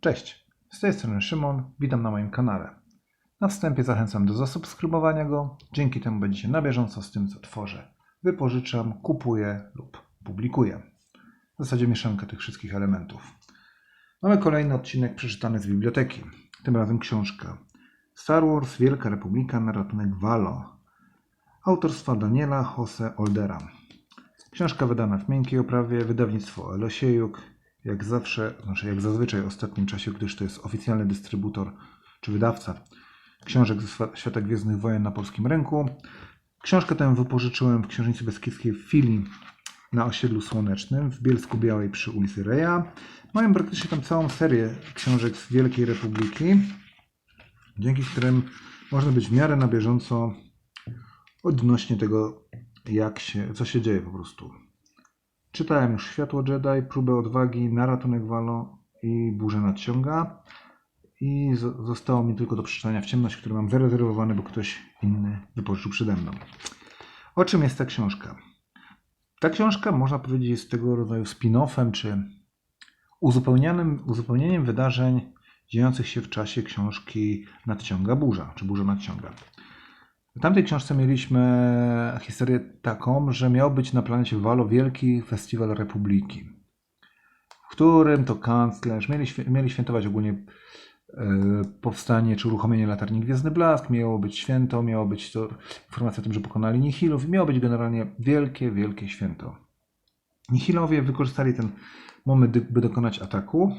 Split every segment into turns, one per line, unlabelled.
Cześć, z tej strony Szymon, witam na moim kanale. Na wstępie zachęcam do zasubskrybowania go, dzięki temu będziecie na bieżąco z tym, co tworzę. Wypożyczam, kupuję lub publikuję. W zasadzie mieszankę tych wszystkich elementów. Mamy kolejny odcinek przeczytany z biblioteki, tym razem książka Star Wars Wielka Republika na ratunek Valo autorstwa Daniela Jose Oldera. Książka wydana w miękkiej oprawie, wydawnictwo Elosiejuk, jak zawsze, znaczy jak zazwyczaj w ostatnim czasie, gdyż to jest oficjalny dystrybutor czy wydawca książek ze świata Gwiezdnych Wojen na polskim rynku. Książkę tę wypożyczyłem w księżnicy beskidzkiej w Filii na osiedlu słonecznym w Bielsku Białej przy ulicy Reja. Mają praktycznie tam całą serię książek z Wielkiej Republiki, dzięki którym można być w miarę na bieżąco odnośnie tego, jak się, co się dzieje po prostu. Czytałem już Światło Jedi, Próbę Odwagi, Na ratunek Walo i Burzę nadciąga. I zo- zostało mi tylko do przeczytania w ciemność, które mam zarezerwowane, bo ktoś inny wypożyczył przede mną. O czym jest ta książka? Ta książka, można powiedzieć, jest tego rodzaju spin-offem, czy uzupełnieniem wydarzeń dziejących się w czasie książki Nadciąga Burza, czy Burza Nadciąga. W tamtej książce mieliśmy historię taką, że miał być na planecie Walo wielki festiwal Republiki, w którym to kanclerz mieli, mieli świętować ogólnie e, powstanie czy uruchomienie latarni Gwiezdny Blask, miało być święto, miało być to informacja o tym, że pokonali Nihilów miało być generalnie wielkie, wielkie święto. Nihilowie wykorzystali ten moment, by dokonać ataku.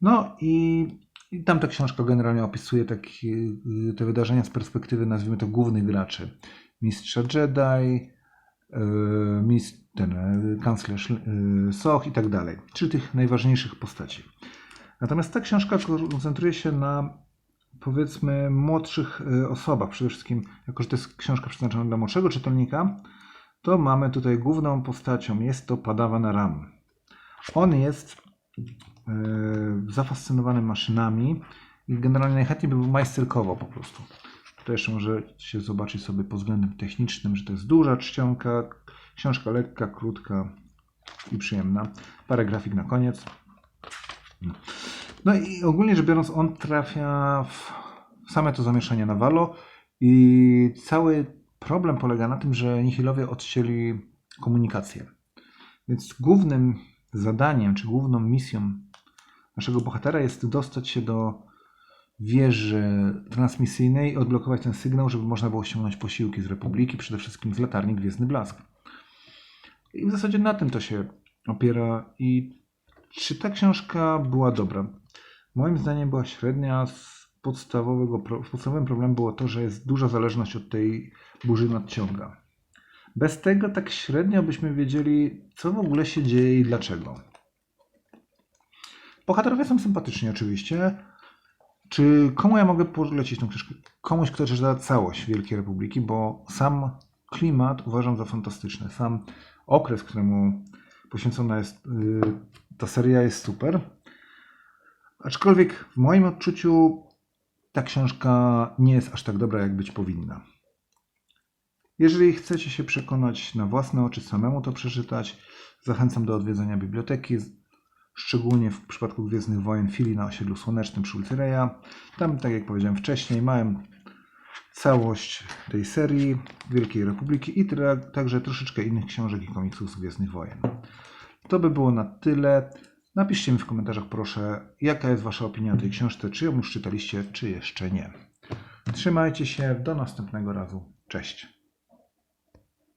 No i, i tamta książka generalnie opisuje takie, y, te wydarzenia z perspektywy, nazwijmy to, głównych graczy. Mistrza Jedi, y, mistrz, ten, y, kanclerz Soch i tak dalej. Czyli tych najważniejszych postaci. Natomiast ta książka koncentruje się na powiedzmy młodszych osobach. Przede wszystkim, jako że to jest książka przeznaczona dla młodszego czytelnika, to mamy tutaj główną postacią. Jest to Padawan Ram. On jest zafascynowany maszynami i generalnie najchętniej by był po prostu. To jeszcze możecie zobaczyć sobie pod względem technicznym, że to jest duża czcionka, książka lekka, krótka i przyjemna. Parę grafik na koniec. No i ogólnie rzecz biorąc, on trafia w same to zamieszanie na Walo i cały problem polega na tym, że Nihilowie odcięli komunikację. Więc głównym zadaniem, czy główną misją naszego bohatera jest dostać się do wieży transmisyjnej odblokować ten sygnał, żeby można było ściągnąć posiłki z Republiki, przede wszystkim z latarni Gwiezdny Blask. I w zasadzie na tym to się opiera. I czy ta książka była dobra? Moim zdaniem była średnia. Z podstawowego, podstawowym problemem było to, że jest duża zależność od tej burzy nadciąga. Bez tego tak średnio byśmy wiedzieli, co w ogóle się dzieje i dlaczego. Bohaterowie są sympatyczni oczywiście. Czy komu ja mogę polecić tą książkę? Komuś, kto czyta całość Wielkiej Republiki, bo sam klimat uważam za fantastyczny. Sam okres, któremu poświęcona jest yy, ta seria jest super. Aczkolwiek w moim odczuciu ta książka nie jest aż tak dobra, jak być powinna. Jeżeli chcecie się przekonać na własne oczy, samemu to przeczytać, zachęcam do odwiedzenia biblioteki, szczególnie w przypadku Gwiezdnych Wojen Filii na osiedlu Słonecznym przy ulicy Reja. Tam, tak jak powiedziałem wcześniej, mają całość tej serii Wielkiej Republiki i tra- także troszeczkę innych książek i komiksów z Gwiezdnych Wojen. To by było na tyle. Napiszcie mi w komentarzach proszę, jaka jest Wasza opinia o tej książce, czy ją już czytaliście, czy jeszcze nie. Trzymajcie się, do następnego razu. Cześć.